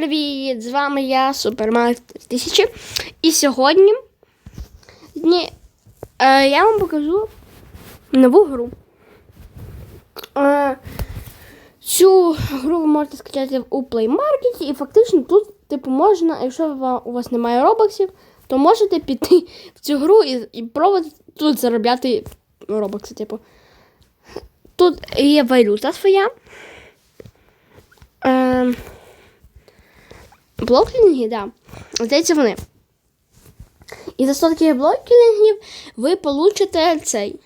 Привіт! З вами я, Супермарк 1000. І сьогодні ні, е, я вам покажу нову гру. Е, цю гру ви можете скачати у Play Market, і фактично тут, типу, можна, якщо у вас немає робоксів, то можете піти в цю гру і, і пробувати тут заробляти робокси. Типу. Тут є валюта своя. Е, блоклінги, да. Здається, вони. І за 100 таких блоклінгів ви получите цей.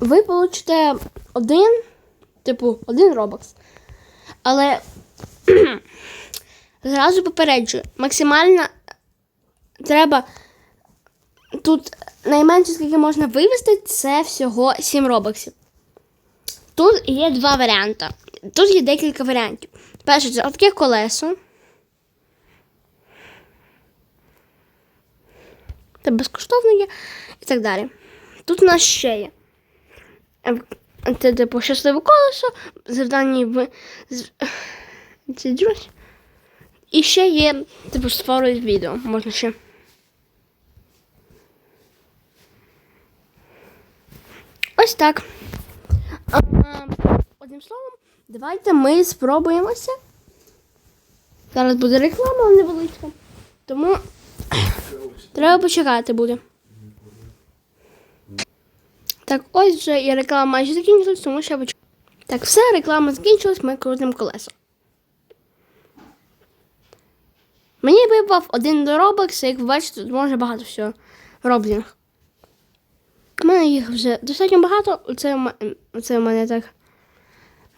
Ви получите один, типу, один робокс. Але зразу попереджую, максимально треба. Тут найменше, скільки можна вивести, це всього 7 робоксів. Тут є два варіанти. Тут є декілька варіантів. Перше, це таке колесо. Це безкоштовно є і так далі. Тут у нас ще є. Е, Це типу щасливе колесо, завдання в. І ще є, типу, створюють відео. Можна ще. Ось так. Одним словом, давайте ми спробуємося. Зараз буде реклама невеличка. Тому треба почекати буде. Так, ось вже і реклама майже закінчилась, тому що я почекаю. Так, все, реклама закінчилась, ми крутимо колесо. Мені випав один до Roblox, як ви бачите, тут може багато всього. Роблінг. У мене їх вже достатньо багато. Оце, оце у мене так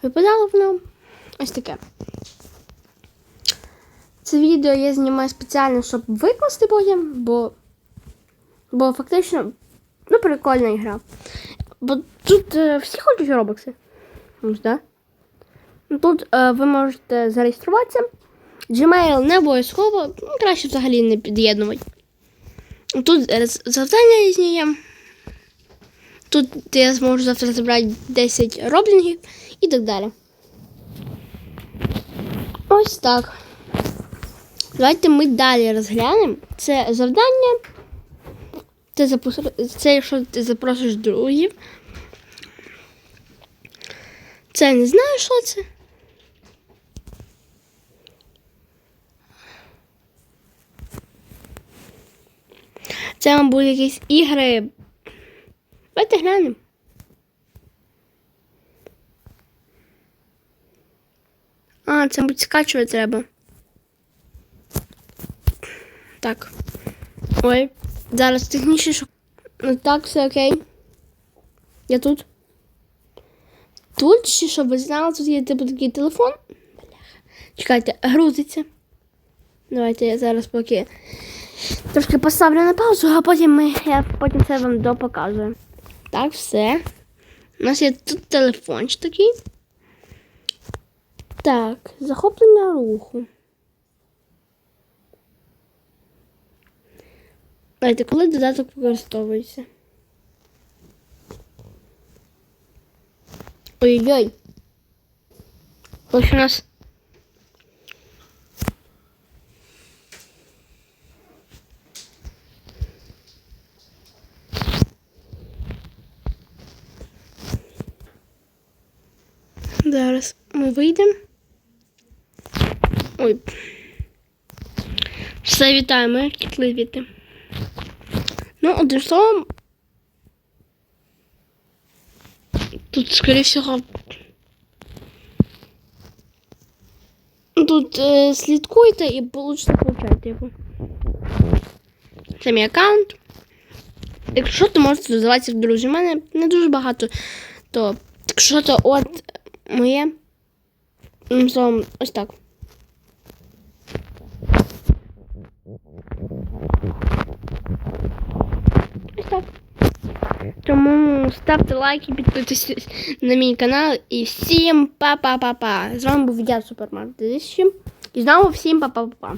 випадало воно. Ось таке. Це відео я знімаю спеціально, щоб викласти потім, бо, бо фактично ну, прикольна ігра. Бо тут е, всі хочуть робокси. Ось, да? Ну, Тут е, ви можете зареєструватися. Gmail не обов'язково, ну, краще взагалі не під'єднувати. Тут е, завдання різні є. Тут я зможу завтра забрати 10 роблінгів і так далі. Ось так. Давайте ми далі розглянемо. Це завдання. Це, запус... це якщо ти запросиш друзів. Це не знаю, що це. Це вам будуть якісь ігри. Давайте глянемо. А, це, мабуть, скачувати треба. Так. Ой, зараз технічно шук... Ну так, все окей. Я тут. Тут ще, щоб ви знали, тут є типу такий телефон. Чекайте, грузиться. Давайте я зараз поки трошки поставлю на паузу, а потім ми, я потім це вам допоказую. Так, все. У нас є тут телефончик такий. Так, захоплення руху. Давайте, коли додаток використовується? Ой-ой. Ось у нас. Зараз ми вийдемо. Ой. Все вітаємо, кітливіти. Ну, одним словом. Тут, скорее всего, тут е, слідкуйте і получите получайте його. Це мій аккаунт. Якщо то можете додаватися в друзі. У мене не дуже багато, то якщо то от моє. Словом, ось так. Тому ставте лайки, підписуйтесь на мій канал і всім па-па-па-па. З вами був я, Супермарк 2000. І знову всім па-па-па-па.